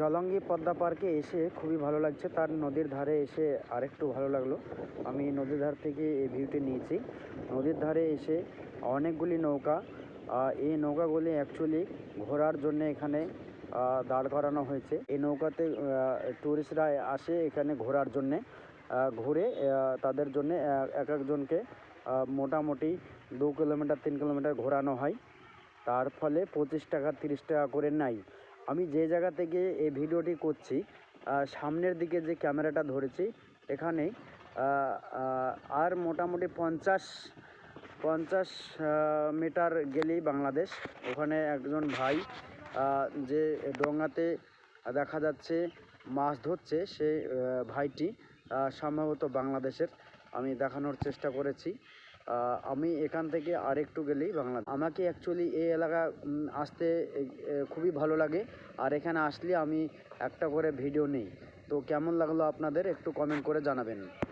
জলঙ্গি পদ্মা পার্কে এসে খুবই ভালো লাগছে। তার নদীর ধারে এসে আরেকটু ভালো লাগল। আমি নদীর ধার থেকে এই ভিউটি নিয়েছি। নদীর ধারে এসে অনেকগুলি নৌকা এই নৌকাগুলি অ্যাকচুয়ালি ঘোরার জন্য এখানে দাঁড় করানো হয়েছে। এই নৌকাতে ট্যুরিস্টরা আসে এখানে ঘোরার জন্যে ঘুরে তাদের জন্য এক একজনকে মোটামুটি দু কিলোমিটার, তিন কিলোমিটার ঘোরানো হয়। তার ফলে পঁচিশ টাকা, তিরিশ টাকা করে নেয়। আমি যে জায়গা থেকে এই ভিডিওটি করছি সামনের দিকে যে ক্যামেরাটা ধরেছি, এখানে আর মোটামুটি পঞ্চাশ পঞ্চাশ মিটার গেলেই বাংলাদেশ। ওখানে একজন ভাই যে ডোঙাতে দেখা যাচ্ছে মাছ ধরছে সে ভাইটি সম্ভবত বাংলাদেশের। আমি দেখানোর চেষ্টা করেছি। আমি এখান থেকে আর একটু গেলেই বাংলা। আমাকে অ্যাকচুয়ালি এই এলাকা আসতে খুবই ভালো লাগে। আর এখানে আসলে আমি একটা করে ভিডিও নেই। তো কেমন লাগল আপনাদের একটু কমেন্ট করে জানাবেন।